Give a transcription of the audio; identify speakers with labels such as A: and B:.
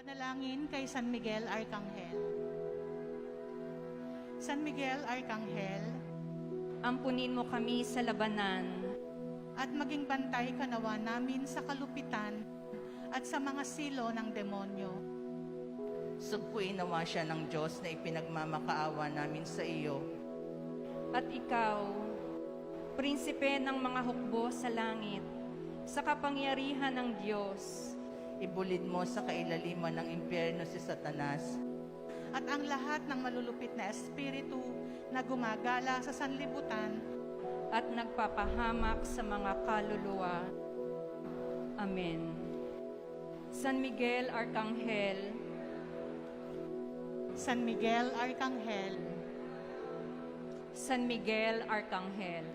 A: Panalangin kay San Miguel Arcangel. San Miguel Arcangel,
B: Ampunin mo kami sa labanan
A: at maging bantay kanawa namin sa kalupitan at sa mga silo ng demonyo.
C: Sugpuin nawa siya ng Diyos na ipinagmamakaawa namin sa iyo.
B: at ikaw, prinsipe ng mga hukbo sa langit, sa kapangyarihan ng Diyos,
C: Ibulid mo sa kailaliman ng impyerno si Satanas.
A: At ang lahat ng malulupit na espiritu na gumagala sa sanlibutan
B: at nagpapahamak sa mga kaluluwa. Amen. San Miguel Arcangel,
A: San Miguel Arcangel,
B: San Miguel Arcangel,